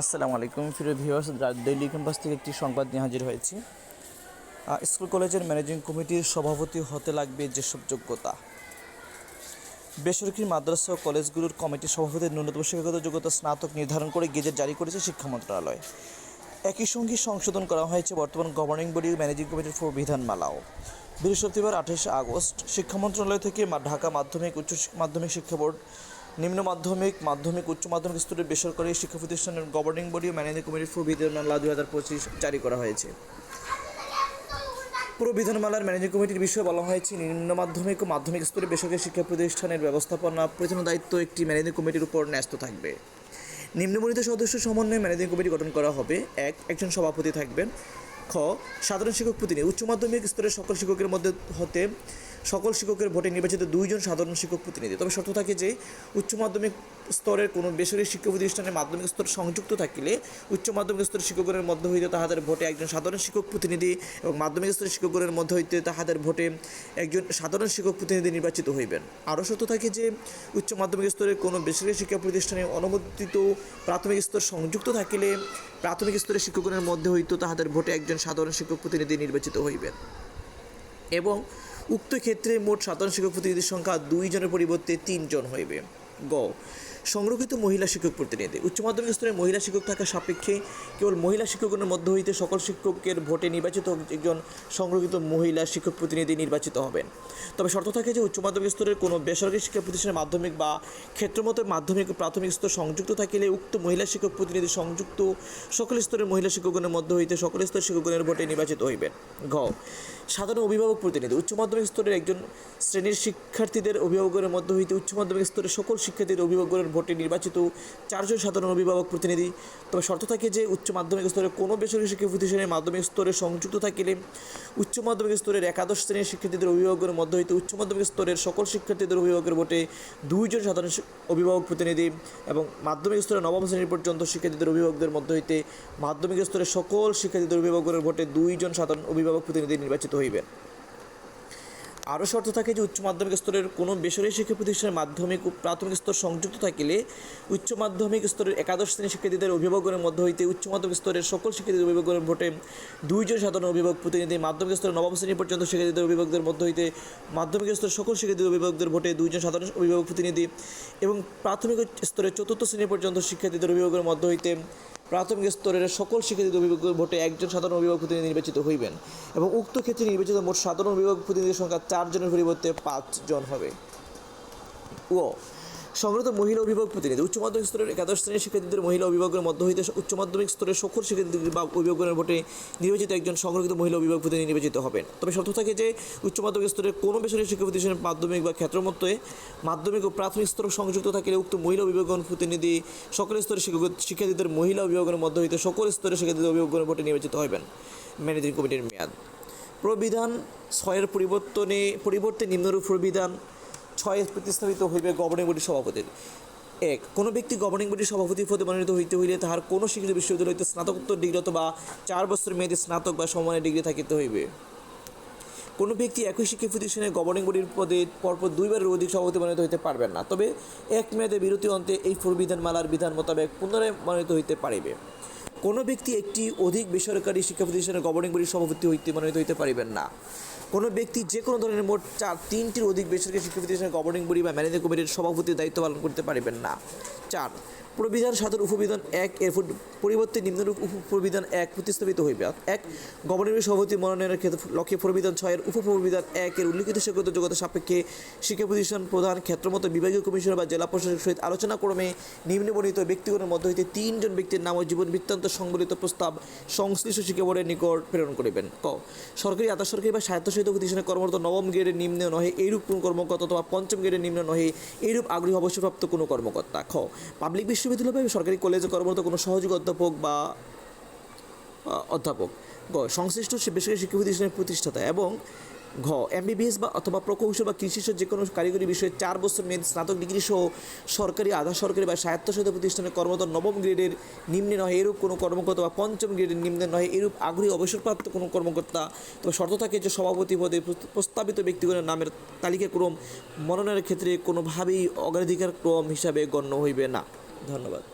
আসসালামু আলাইকুম ফিরো viewers daily campus থেকে একটি সংবাদ নিয়ে হাজির হয়েছি। স্কুল, কলেজের ম্যানেজিং কমিটির সভাপতি হতে লাগবে যেসব যোগ্যতা। বেসরকারি মাদ্রাসা ও কলেজগুলোর কমিটির সভাপতির ন্যূনতম শিক্ষাগত যোগ্যতা স্নাতক নির্ধারণ করে গেজেট জারি করেছে শিক্ষা মন্ত্রণালয়। একই সঙ্গে সংশোধন করা হয়েছে বর্তমান গভর্নিং বডি ম্যানেজিং কমিটির ফোর বিধানমালাও বৃহস্পতিবার আঠাশে আগস্ট শিক্ষা মন্ত্রণালয় থেকে ঢাকা মাধ্যমিক উচ্চ মাধ্যমিক শিক্ষা বোর্ড নিম্ন মাধ্যমিক মাধ্যমিক, উচ্চ মাধ্যমিক স্তরের বেসরকারি শিক্ষা প্রতিষ্ঠানের গভর্নিং বডি ও ম্যানেজিং কমিটির বিধানমালা দুই হাজার পঁচিশ জারি করা হয়েছে। পুরো বিধানমালার ম্যানেজিং কমিটির বিষয়ে বলা হয়েছে, নিম্ন মাধ্যমিক ও মাধ্যমিক স্তরে বেসরকারি শিক্ষা প্রতিষ্ঠানের ব্যবস্থাপনা পরিচালনা দায়িত্ব একটি ম্যানেজিং কমিটির উপর ন্যস্ত থাকবে। নিম্নবর্ণিত সদস্য সমন্বয়ে ম্যানেজিং কমিটি গঠন করা হবে। এক, একজন সভাপতি থাকবেন। খ, সাধারণ শিক্ষক প্রতিনিধি। উচ্চ মাধ্যমিক স্তরের সকল শিক্ষকের মধ্যে হতে সকল শিক্ষকের ভোটে নির্বাচিত দুইজন সাধারণ শিক্ষক প্রতিনিধি। তবে শর্ত থাকে যে, উচ্চ মাধ্যমিক স্তরের কোনো বেসরকারি শিক্ষা প্রতিষ্ঠানের মাধ্যমিক স্তর সংযুক্ত থাকিলে উচ্চ মাধ্যমিক স্তরের শিক্ষকগণের মধ্যে হইতে তাহাদের ভোটে একজন সাধারণ শিক্ষক প্রতিনিধি এবং মাধ্যমিক স্তরের শিক্ষকগণের মধ্যে হইতে তাহাদের ভোটে একজন সাধারণ শিক্ষক প্রতিনিধি নির্বাচিত হইবেন। আরও শর্ত থাকে যে, উচ্চ মাধ্যমিক স্তরের কোনো বেসরকারি শিক্ষা প্রতিষ্ঠানে অনুমোদিত প্রাথমিক স্তর সংযুক্ত থাকিলে প্রাথমিক স্তরের শিক্ষকগণের মধ্যে হইতে তাহাদের ভোটে একজন সাধারণ শিক্ষক প্রতিনিধি নির্বাচিত হইবেন। এবং উক্ত ক্ষেত্রে মোট সাধারণ শিক্ষক প্রতিনিধির সংখ্যা দুই জনের পরিবর্তে তিনজন হইবে। গ। সংরক্ষিত মহিলা শিক্ষক প্রতিনিধি। উচ্চ মাধ্যমিক স্তরে মহিলা শিক্ষক থাকা সাপেক্ষে কেবল মহিলা শিক্ষকগণের মধ্য হইতে সকল শিক্ষকের ভোটে নির্বাচিত একজন সংরক্ষিত মহিলা শিক্ষক প্রতিনিধি নির্বাচিত হবেন। তবে শর্ত থাকে যে উচ্চ মাধ্যমিক স্তরের কোনো বেসরকারি শিক্ষা প্রতিষ্ঠানের মাধ্যমিক বা ক্ষেত্রমতো মাধ্যমিক প্রাথমিক স্তর সংযুক্ত থাকিলে উক্ত মহিলা শিক্ষক প্রতিনিধি সংযুক্ত সকল স্তরের মহিলা শিক্ষকগণের মধ্য হইতে সকল স্তরের শিক্ষকগণের ভোটে নির্বাচিত হইবেন। ঘ। সাধারণ অভিভাবক প্রতিনিধি। উচ্চ মাধ্যমিক স্তরের একজন শ্রেণির শিক্ষার্থীদের অভিভাবকের মধ্য হইতে উচ্চ মাধ্যমিক স্তরের সকল শিক্ষার্থীদের অভিভাবকের ভোটে নির্বাচিত চারজন সাধারণ অভিভাবক প্রতিনিধি। তবে শর্ত থাকে যে উচ্চ মাধ্যমিক স্তরে কোনো বেসরকারি শিক্ষা প্রতিষ্ঠানের মাধ্যমিক স্তরে সংযুক্ত থাকিলে উচ্চ মাধ্যমিক স্তরের একাদশ শ্রেণির শিক্ষার্থীদের অভিভাবকের মধ্য হইতে উচ্চ মাধ্যমিক স্তরের সকল শিক্ষার্থীদের অভিভাবকের ভোটে দুইজন সাধারণ অভিভাবক প্রতিনিধি এবং মাধ্যমিক স্তরে নবম শ্রেণি পর্যন্ত শিক্ষার্থীদের অভিভাবকদের মধ্য হইতে মাধ্যমিক স্তরের সকল শিক্ষার্থীদের অভিভাবকের ভোটে দুইজন সাধারণ অভিভাবক প্রতিনিধি নির্বাচিত হইবেন। আরও শর্ত থাকে যে উচ্চ মাধ্যমিক স্তরের কোনো বেসরকারি শিক্ষা প্রতিষ্ঠানের মাধ্যমিক ও প্রাথমিক স্তর সংযুক্ত থাকিলে উচ্চ মাধ্যমিক স্তরের একাদশ শ্রেণির শিক্ষার্থীদের অভিভাবকের মধ্য হইতে উচ্চ মাধ্যমিক স্তরের সকল শিক্ষার্থীদের অভিভাবকের ভোটে দুইজন সাধারণ অভিভাবক, প্রতিনিধি মাধ্যমিক স্তরের নবম শ্রেণি পর্যন্ত শিক্ষার্থীদের অভিভাবকদের মধ্য হইতে মাধ্যমিক স্তরের সকল শিক্ষার্থীদের অভিভাবকদের ভোটে দুইজন সাধারণ অভিভাবক, প্রতিনিধি এবং প্রাথমিক স্তরের চতুর্থ শ্রেণি পর্যন্ত শিক্ষার্থীদের অভিভাবকের মধ্য হইতে প্রাথমিক স্তরের সকল শিক্ষার্থীদের অভিভাবক ভোটে একজন সাধারণ অভিভাবক প্রতিনিধি নির্বাচিত হইবেন এবং উক্ত ক্ষেত্রে নির্বাচিত মোট সাধারণ অভিভাবক প্রতিনিধির সংখ্যা চারজনের পরিবর্তে পাঁচজন হবে। ও সংগত মহিলা অভিভাবক প্রতিনিধি। উচ্চ মাধ্যমিক স্তরের একাদশ শ্রেণির শিক্ষার্থীদের মহিলা অভিভাবকের মধ্য হইতে উচ্চ মাধ্যমিক স্তরের সকল শিক্ষার্থীদের বা অভিভাবকের ভোটে নির্বাচিত একজন সংরক্ষিত মহিলা অভিভাবক প্রতিনিধি নির্বাচিত হবেন। তবে শর্ত থাকে যে, উচ্চ মাধ্যমিক স্তরের কোনো বেসরকারি শিক্ষা প্রতিষ্ঠানের মাধ্যমিক বা ক্ষেত্রমতে মাধ্যমিক ও প্রাথমিক স্তর সংযুক্ত থাকলে উক্ত মহিলা অভিভাবক প্রতিনিধি সকল স্তরের শিক্ষার্থীদের মহিলা অভিভাবকের মধ্য হইতে সকল স্তরের শিক্ষার্থীদের অভিভাবকের ভোটে নির্বাচিত হবেন। ম্যানেজিং কমিটির মেয়াদ। প্রবিধান ছয়ের পরিবর্তনে পরিবর্তে নিম্নরূপ প্রবিধান ছয়ে প্রতিস্থাপিত হইবে গভর্নিং বডির সভাপতির এক, কোনো ব্যক্তি গভর্নিং বডির সভাপতি পদে মনোনীত হইতে হইলে তাহার কোনো শিক্ষিত বিশ্ববিদ্যালয় হইতে স্নাতকোত্তর ডিগ্রি অথবা চার বছর মেয়াদী স্নাতক বা সমানের ডিগ্রি থাকিতে হইবে। কোনো ব্যক্তি একই শিক্ষা প্রতিষ্ঠানে গভর্নিং বডির পদে পরপর দুইবারের অধিক সভাপতি মনোনীত হইতে পারবেন না। তবে এক মেয়াদে বিরতি অন্তে এই বিধানমালার বিধান মোতাবেক পুনরায় মনোনীত হইতে পারিবে। কোনো ব্যক্তি একটি অধিক বেসরকারি শিক্ষা প্রতিষ্ঠানের গভর্নিং বডির সভাপতি হইতে মনোনীত হইতে পারিবেন না। কোনো ব্যক্তি যে কোনো ধরনের মোট চার, তিনটির অধিক বেসরকারি শিক্ষা প্রতিষ্ঠানের গভর্নিং বডি বা ম্যানেজিং কমিটির সভাপতির দায়িত্ব পালন করতে পারবেন না। চার প্রবিধান সাধন উপবিধান এক এর পরিবর্তে নিম্নরূপ উপপ্রবিধান এক প্রতিস্থাপিত হইবে। এক গভর্নিং সভাপতি মনোনয়নের ক্ষেত্রে লক্ষ্যে প্রবিধান ছয়ের উপপ্রবিধান এক এর উল্লিখিত শিক্ষাগত যোগ্যতা সাপেক্ষে শিক্ষা প্রতিষ্ঠান প্রধান ক্ষেত্রমতো বিভাগীয় কমিশনার বা জেলা প্রশাসকের সহিত আলোচনা ক্রমে নিম্নবর্ণিত ব্যক্তিগণের মধ্য হইতে তিনজন ব্যক্তির নাম ও জীবন বৃত্তান্ত সংবলিত প্রস্তাব সংশ্লিষ্ট শিক্ষা বোর্ডের নিকট প্রেরণ করিবেন। ক, সরকারি আধা সরকারি বা স্বায়ত্তশাসিত প্রতিষ্ঠানে কর্মরত নবম গ্রেডের নিম্ন নহে এইরূপ কোনো কর্মকর্তা অথবা পঞ্চম গ্রেডের নিম্ন নহে এইরূপ আগ্রহী অবসরপ্রাপ্ত কোনো কর্মকর্তা। খ পাবলিক বিশ্ববিদ্যালয় বা সরকারি কলেজে কর্মরত কোনো সহযোগী অধ্যাপক বা অধ্যাপক। গ, সংশ্লিষ্ট বেসরকারি শিক্ষা প্রতিষ্ঠানের প্রতিষ্ঠাতা এবং ঘ, এমবিবিএস বা অথবা প্রকৌশল বা কৃষি যে কোনো কারিগরি বিষয়ে চার বছর মেয়াদী স্নাতক ডিগ্রি সহ সরকারি, আধা সরকারি বা স্বায়ত্তশাসিত প্রতিষ্ঠানে কর্মরত নবম গ্রেডের নিম্নে নয় এরূপ কোনো কর্মকর্তা বা পঞ্চম গ্রেডের নিম্নে নয় এরূপ আগ্রহী অবসরপ্রাপ্ত কোনো কর্মকর্তা তবে শর্ত থাকে যে সভাপতি পদে প্রস্তাবিত ব্যক্তিগণের নামের তালিকাক্রম মনোনয়নের ক্ষেত্রে কোনোভাবেই অগ্রাধিকার ক্রম হিসাবে গণ্য হইবে না। ধন্যবাদ।